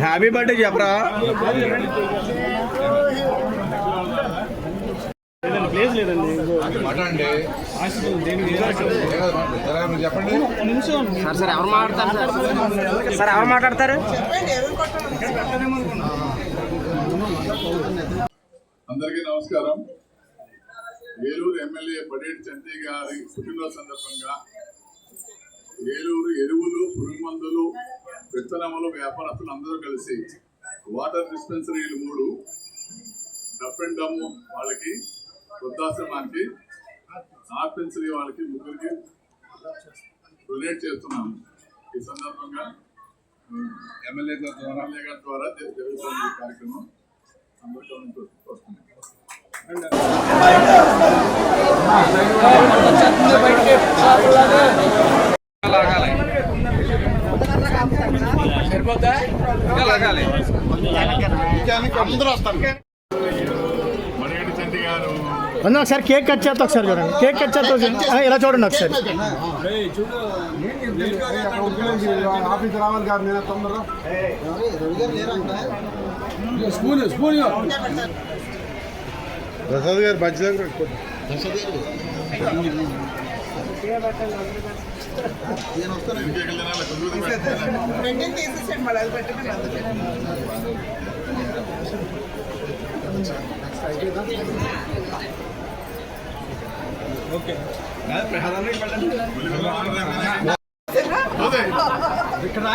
Happy birthday చెప్పరా? మాట్లాడండి. చెప్పండి. సార్ సార్ ఎవరు మాట్లాడతారు సార్? సార్ ఎవరు మాట్లాడతారు? అందరికీ నమస్కారం. ఏలూరు ఎమ్మెల్యే పడేటి చంటి గారి పుట్టినరోజు సందర్భంగా ఏలూరు ఎరువులు పురుగు మందులు విత్తనములు వ్యాపారస్తులు అందరూ కలిసి వాటర్ డిస్పెన్సరీలు మూడు డఫ్ అండ్ డమ్ వాళ్ళకి వృద్ధాశ్రమానికి ఆర్పెన్సరీ వాళ్ళకి ముగ్గురికి డొనేట్ చేస్తున్నాము ఈ సందర్భంగా ఎమ్మెల్యే గారి ద్వారా ఎమ్మెల్యే గారి ద్వారా జరుగుతున్న ఈ కార్యక్రమం అందరికీ వస్తుంది గారు ఒకసారి కేక్ కట్ చేస్తా ఒకసారి చూడండి. కేక్ కట్ చేస్తా ఇలా చూడండి ఒకసారి. ఆఫీస్ రావాలి కాదు నేను తొందరగా ప్రసాద్ గారు బజ్జి దగ్గర ఇంటికి వెళ్ళినా గుండూరు పెట్టినా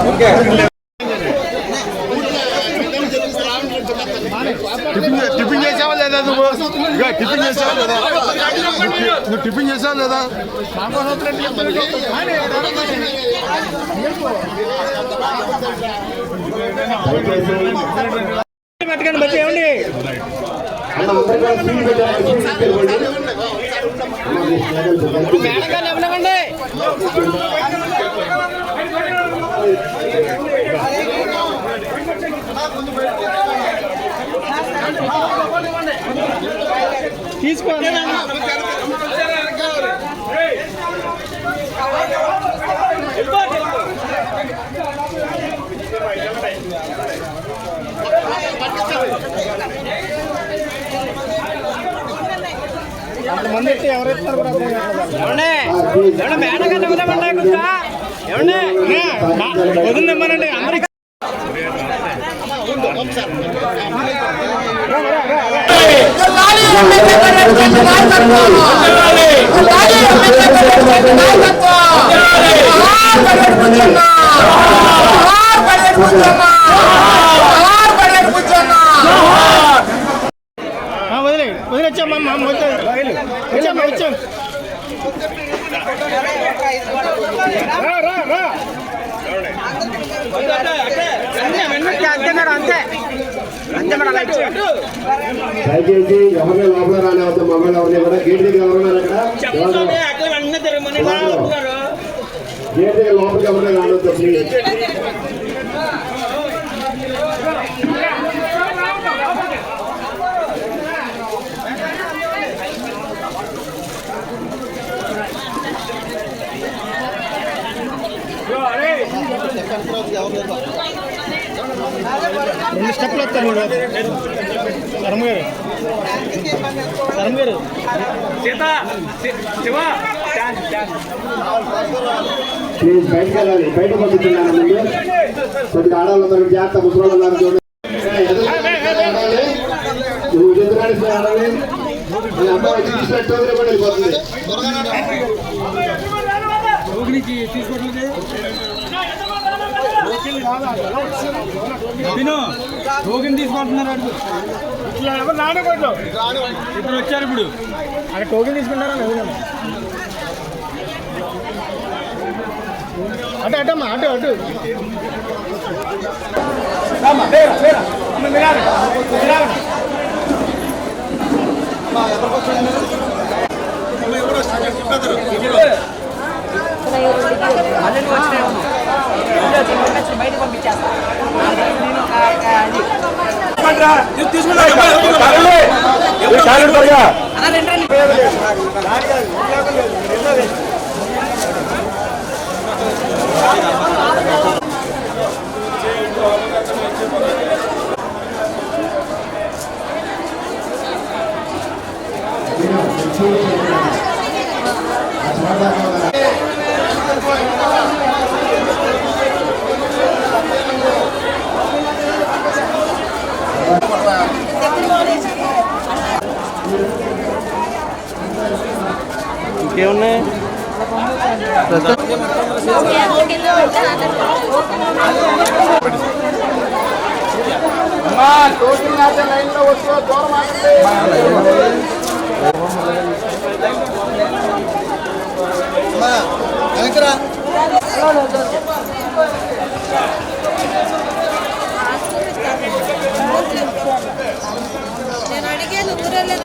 అదే టిఫిన్ టిఫిన్ చేసావా లేదా నువ్వు? ఇక టిఫిన్ చేసావా లేదా? నువ్వు టిఫిన్ చేసావా లేదా? పట్టుకొని బట్టి ఏమండి? మేడగా ఇవ్వనివ్వండి తీసుకోండి అయితే ఎవరెత్తారు కూడా అర్థం కావట్లేదు. ఏమండి ఏమండి వదిలిమ్మనండి అందరికి. నాయకత్వం గారు. శర్మ గారు. ప్లీజ్ బయటకు వెళ్ళాలి. బయట పంపిస్తున్నాను ముందు. కొద్దిగా ఆడవాళ్ళందరూ జాగ్రత్త ముసలి ఉన్నారు. చూడండి. నువ్వు ఎదురు ఆడాలి మీ కూడా వెళ్ళిపోతుంది. విను టోకెన్ తీసుకుంటున్నారు అడుగు. ఇప్పుడు వచ్చారు ఇప్పుడు. అక్కడ టోకెన్ తీసుకుంటారా అటు అటమ్మా అటు అటు. రామ్మా, లేరా, అమ్మ, మీరు ఆగండి. మీరు ఆగండి. బయట పంపించేస్తా ఇంకేమున్నాయి? అమ్మా టోకెన్ రాసే వస్తూ దూరం Gracias.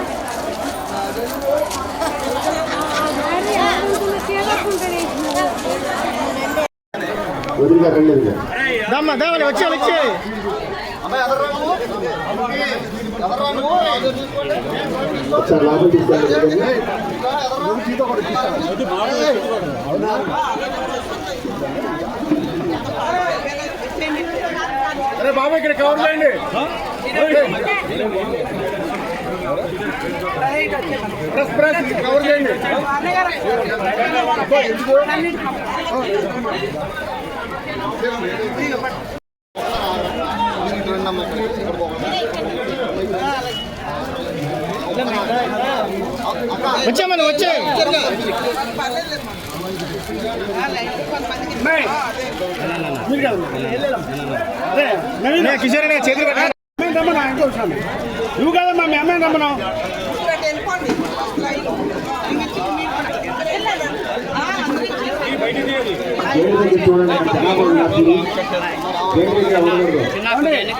దమ్మా దావాలి వచ్చే ఒకసారి అరే బాబు ఇక్కడ కవర్ చేయండి. ప్రెస్ ప్రెస్ కవర్ చేయండి. వచ్చామని వచ్చే కాదు కిషోర్ చేతులు పెట్టండి. అమ్మాయిని రమ్మను, ఇంకో. నువ్వు కాదమ్మా మీ అమ్మాయిని రమ్మను దగ్గర చూడండి. గేట్ దగ్గర.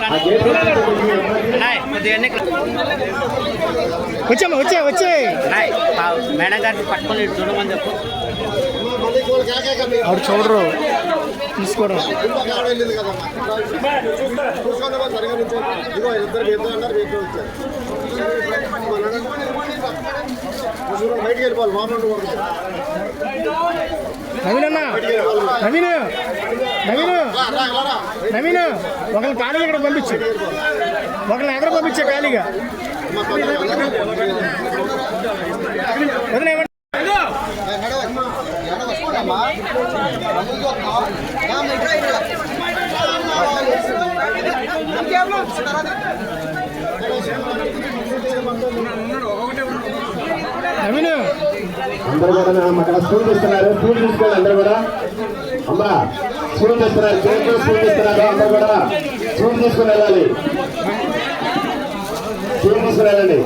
ఆ గేట్ దగ్గర ఎవరికి- వచ్చామా వచ్చే వచ్చే మేడం గారిని పట్టుకొని చూడమని చెప్పు ఆవిడ చూడరు తీసుకోవడం బయటికి వెళ్ళిపోవాలి మామూలు నవీన్ అన్న నవీన్ నవీన్ నవీన్ ఒకరిని ఖాళీగా ఇక్కడ పంపించు ఒకరిని ఎక్కడ పంపించే ఖాళీగా వదిలేయమంటే నవీన్ అందరూ కూడా అక్కడ స్కూల్ ఇస్తున్నారు స్కూల్ తీసుకోండి అందరూ కూడా. అమ్మా స్కూల్ ఇస్తున్నారు కేంద్రం స్కూల్ ఇస్తున్నారు అందరూ కూడా స్కూల్ తీసుకుని వెళ్ళాలి. స్కూల్ తీసుకుని వెళ్ళండి.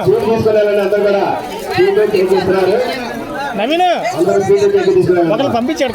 స్కూల్ తీసుకుని వెళ్ళండి అందరూ కూడా. స్కూల్ తీసుకున్నారు నవీన్? ఒకరు పంపించాడు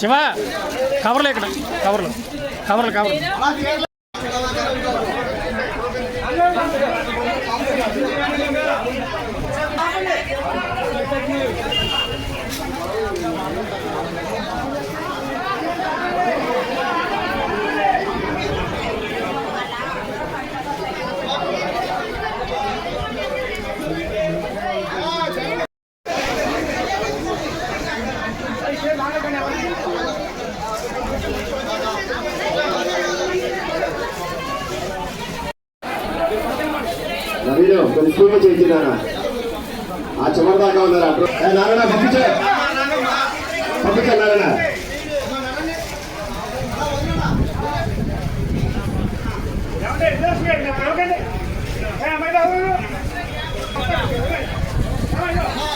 శివ కవర్లు ఇక్కడ కవర్లు కవర్లు కవర్లు కొన్ని స్కూల్ నాన్న ఆ చివరి దాకా ఉన్నారు నారాయణ పంపించే. పంపించే నారాయణ. అమ్మా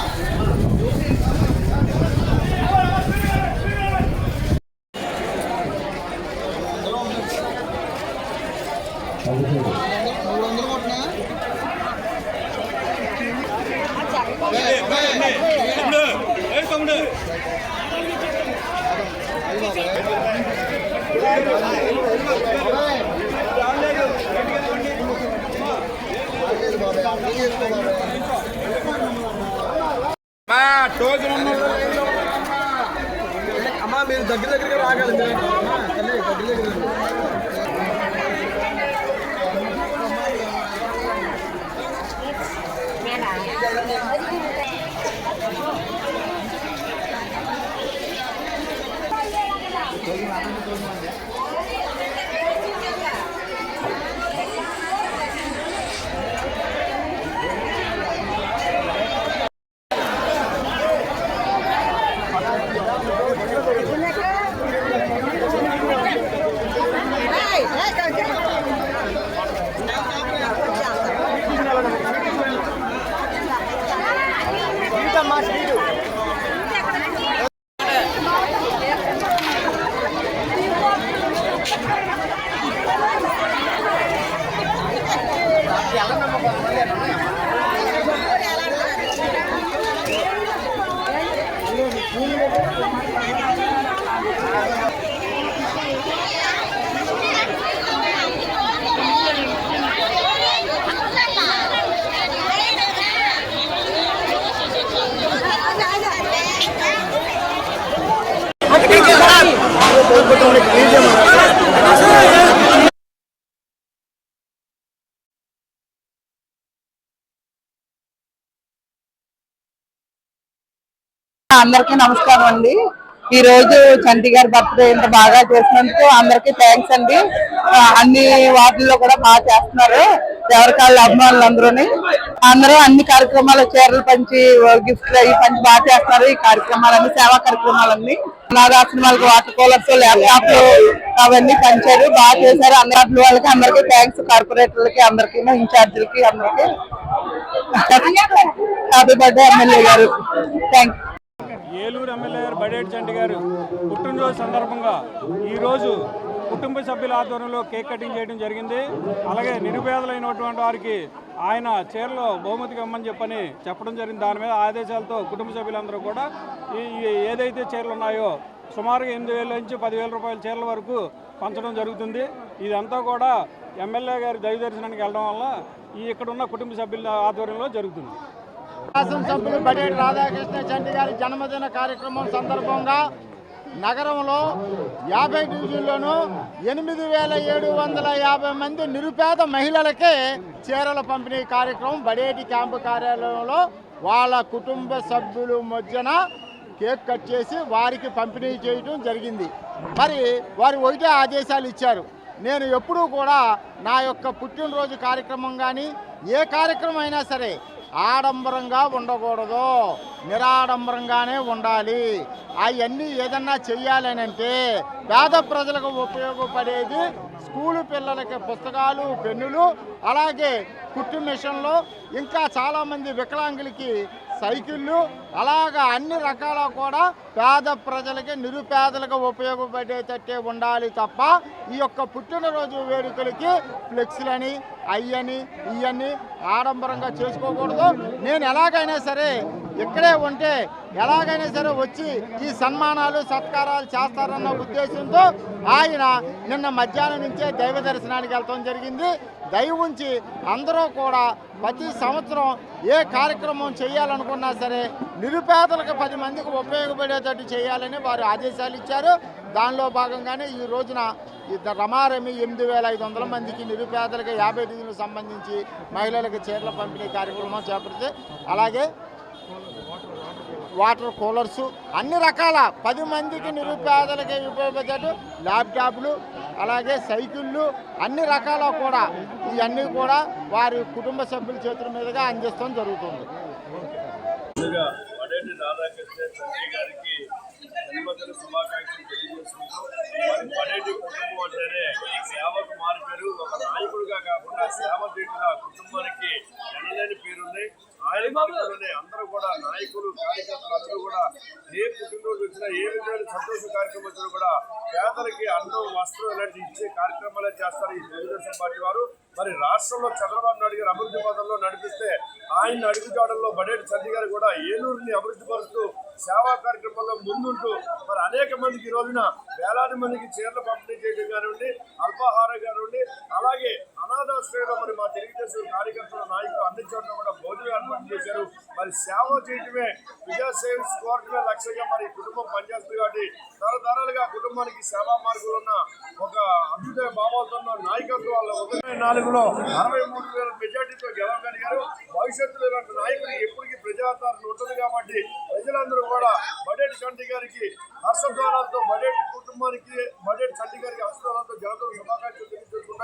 అందరికీ నమస్కారం అండి. ఈ రోజు చంటి గారి బర్త్డే ఇంత బాగా చేసినందుకు అందరికీ థ్యాంక్స్ అండి. అన్ని వార్డుల్లో కూడా బాగా చేస్తున్నారు. ఎవరికాళ్ళ అభిమానులు అందరూని అందరూ అన్ని కార్యక్రమాలు చీరలు పంచి గిఫ్ట్లు అవి పంచి బాగా చేస్తున్నారు. ఈ కార్యక్రమాలన్నీ సేవా కార్యక్రమాలన్నీ. అనాథాశ్రమాలకు వాటర్ కూలర్స్ ల్యాప్టాప్లు అవన్నీ పంచారు. బాగా చేశారు. అన్ని వాళ్ళకి అందరికీ థ్యాంక్స్ కార్పొరేటర్లకి అందరికీ ఇన్ఛార్జీలకి అందరికీ. హ్యాపీ బర్త్డే ఎమ్మెల్యే గారు. థ్యాంక్ ఏలూరు ఎమ్మెల్యే గారు బడేటి చంటి గారు పుట్టినరోజు సందర్భంగా ఈరోజు కుటుంబ సభ్యుల ఆధ్వర్యంలో కేక్ కటింగ్ చేయడం జరిగింది. అలాగే నిరుపేదలైనటువంటి వారికి ఆయన చీరలో బహుమతికి ఇవ్వమని చెప్పని చెప్పడం జరిగింది. దాని మీద ఆదేశాలతో కుటుంబ సభ్యులందరూ కూడా ఈ ఈ ఏదైతే చీరలు ఉన్నాయో సుమారుగా ఎనిమిది వేల నుంచి పదివేల రూపాయల చీరల వరకు పంచడం జరుగుతుంది. ఇదంతా కూడా ఎమ్మెల్యే గారి దైవ దర్శనానికి వెళ్ళడం వల్ల ఈ ఇక్కడ ఉన్న కుటుంబ సభ్యుల ఆధ్వర్యంలో జరుగుతుంది. శాసనసభ్యులు బడేటి రాధాకృష్ణ చండి గారి జన్మదిన కార్యక్రమం సందర్భంగా నగరంలో యాభై డివిజన్లోనూ ఎనిమిది వేల ఏడు వందల యాభై మంది నిరుపేద మహిళలకే చీరల పంపిణీ కార్యక్రమం బడేటి క్యాంపు కార్యాలయంలో వాళ్ళ కుటుంబ సభ్యులు మధ్యన కేక్ కట్ చేసి వారికి పంపిణీ చేయడం జరిగింది. మరి వారు ఒకటే ఆదేశాలు ఇచ్చారు. నేను ఎప్పుడూ కూడా నా యొక్క పుట్టినరోజు కార్యక్రమం కానీ ఏ కార్యక్రమం అయినా సరే ఆడంబరంగా ఉండకూడదు నిరాడంబరంగానే ఉండాలి. అవన్నీ ఏదన్నా చెయ్యాలని అంటే పేద ప్రజలకు ఉపయోగపడేది స్కూలు పిల్లలకి పుస్తకాలు పెన్నులు అలాగే కుట్టు మిషన్లు ఇంకా చాలామంది వికలాంగులకి సైకిళ్ళు అలాగా అన్ని రకాల కూడా పేద ప్రజలకి నిరుపేదలకు ఉపయోగపడేటట్టే ఉండాలి తప్ప ఈ యొక్క పుట్టినరోజు వేడుకలకి ఫ్లెక్స్లని అయ్యని ఇవన్నీ ఆడంబరంగా చేసుకోకూడదు. నేను ఎలాగైనా సరే ఇక్కడే ఉంటే ఎలాగైనా సరే వచ్చి ఈ సన్మానాలు సత్కారాలు చేస్తారన్న ఉద్దేశంతో ఆయన నిన్న మధ్యాహ్నం నుంచే దైవ దర్శనానికి వెళ్ళటం జరిగింది. దయవుంచి అందరూ కూడా ప్రతి సంవత్సరం ఏ కార్యక్రమం చేయాలనుకున్నా సరే నిరుపేదలకు పది మందికి ఉపయోగపడేటట్టు చేయాలని వారు ఆదేశాలు ఇచ్చారు. దానిలో భాగంగానే ఈ రోజున రమారమి ఎనిమిది వేల ఐదు వందల మందికి నిరుపేదలకు యాభై డిగ్రీలకు సంబంధించి మహిళలకు చీరల పంపిణీ కార్యక్రమం చేపడితే అలాగే వాటర్ కూలర్స్ అన్ని రకాల పది మందికి నిరుపేదలకి ఉపయోగపడేటట్టు ల్యాప్టాప్లు అలాగే సైకిళ్ళు అన్ని రకాల కూడా ఇవన్నీ కూడా వారి కుటుంబ సభ్యుల చేతుల మీదుగా అందిస్తాం జరుగుతుంది. జన్మదిన శుభాకాంక్షలు తెలియజేసుకుంటూ మరి కుటుంబం అంటేనే సేవకు మారిపోయారు. ఒక నాయకుడిగా కాకుండా సేవ కుటుంబానికి ఎనలేని పేరున్నాయి అందరూ కూడా నాయకులు కార్యకర్తలు అందరూ కూడా ఏ పుట్టినరోజు వచ్చినా ఏ విధమైన సంతోష కార్యక్రమం వచ్చినా కూడా పేదలకి అన్నం వస్త్రం ఇలాంటి ఇచ్చే కార్యక్రమాలే చేస్తారు ఈ తెలుగుదేశం పార్టీ వారు. మరి రాష్ట్రంలో చంద్రబాబు నాయుడు గారు అభివృద్ధి పదంలో నడిపిస్తే ఆయన అడుగుజాడల్లో బడేటి చండి గారు కూడా ఏలూరుని అభివృద్ధి పరుస్తూ సేవా కార్యక్రమంలో ముందుంటూ మరి అనేక మందికి ఈ రోజున వేలాది మందికి చీరలు పంపిణీ చేయడం కానివ్వండి అల్పాహారం కానివ్వండి అలాగే అనాథాశ్రయంలో మరి మా తెలుగుదేశం కార్యకర్తల నాయకులు అన్ని చోట్ల కూడా భోజనం ఏర్పాటు చేశారు. మరి సేవ చేయటమే విజయ సేవింగ్స్ కోరటమే లక్ష్యంగా మరి కుటుంబం పనిచేస్తుంది కాబట్టి తరతరాలుగా కుటుంబానికి సేవా మార్గంలో ఉన్న ఒక అభ్యుదయ భావాలతో ఉన్న నాయకత్వం వాళ్ళ ఒకటి నాలుగులో అరవై మూడు వేల మెజార్టీతో గెలవగలిగారు. భవిష్యత్తులో ఇలాంటి నాయకులు ఎప్పటికీ ప్రజాదరణ ఉంటుంది కాబట్టి ప్రజలందరూ కూడా బడేటి చంటి గారికి హర్షద్వారాలతో బడేటి కుటుంబానికి బడేటి చంటి గారికి హర్షద్వారాలతో జనతలు శుభాకాంక్షలు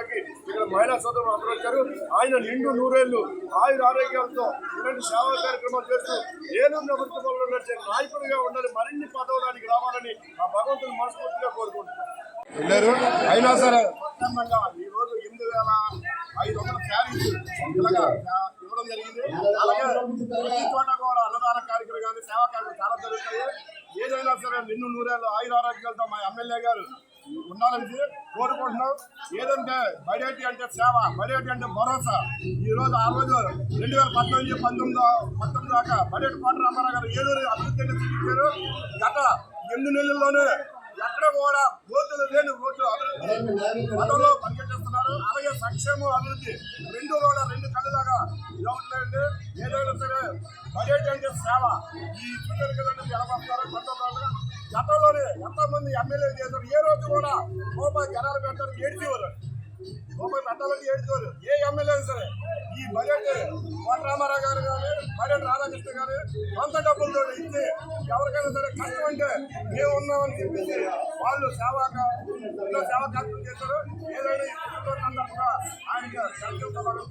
తెలియజేసుకోవడానికి ఇక్కడ మహిళా సోదరులు అందరూ వచ్చారు. ఆయన నిండు నూరేళ్ళు ఆయుర ఆరోగ్యాలతో ఇలాంటి సేవా కార్యక్రమాలు చేస్తూ ఏలూరు అభివృద్ధి పనులు నడిచే నాయకుడిగా ఉండాలి మరిన్ని పదవడానికి రావాలని ఆ భగవంతుని మనస్ఫూర్తిగా కోరుకుంటున్నాను. వెళ్ళారు. అయినా సరే. సందర్భంగా ఈ రోజు ఎనిమిది వేల ఐదు వందల శారీస్ ఇలాగా ఇవ్వడం జరిగింది. అలాగే ప్రతి చోట కూడా అన్నదాన కార్యక్రమం కానీ సేవా కార్యక్రమం చాలా జరుగుతాయి. ఏదైనా సరే నిన్ను నూరేళ్ళు ఆయుర ఆరోగ్యాలతో మా ఎమ్మెల్యే గారు ఉండాలని కోరుకుంటున్నాం. ఏదంటే బడేటి అంటే సేవ బడేటి అంటే భరోసా. ఈ రోజు ఆ రోజు రెండు వేల పద్నాలుగు పంతొమ్మిది పంతొమ్మిది దాకా బడేటి కోట రామారావు గారు ఏలూరు అభివృద్ధి అంటే చూపించారు. గత ఎనిమిది నెలల్లోనే ఎక్కడ కూడా ఓటులు లేని ఓటు అభివృద్ధి పదంలో పనిచేస్తున్నారు అలాగే సంక్షేమం అభివృద్ధి రెండు కూడా రెండు కళ్ళలాగా ఇదవుతున్నాయండి ఏదైనా సరే బడేటి అంటే సేవ. ఈ చుట్టూ కదండి ఎలా పంపుతారు కొత్త గతంలోనే ఎంతో మంది ఎమ్మెల్యేలు చేశారు? ఏ రోజు కూడా రూపాయి జనాలు పెట్టారు ఏడ్చేవారు. రూపాయి పెట్టాలని ఏడ్చేవారు. ఏ ఎమ్మెల్యేలు సరే ఈ బడ్జెట్ కోట రామారావు గారు కానీ బడ్జెట్ రాధాకృష్ణ గారు సొంత డబ్బులతో ఇచ్చి ఎవరికైనా సరే కష్టం అంటే మేము ఉన్నామని చెప్పేసి వాళ్ళు సేవా సేవా కార్యక్రమం చేశారు ఏదైనా ఈ కుటుంబ సందర్భంగా ఆయనకి సంతోషపడు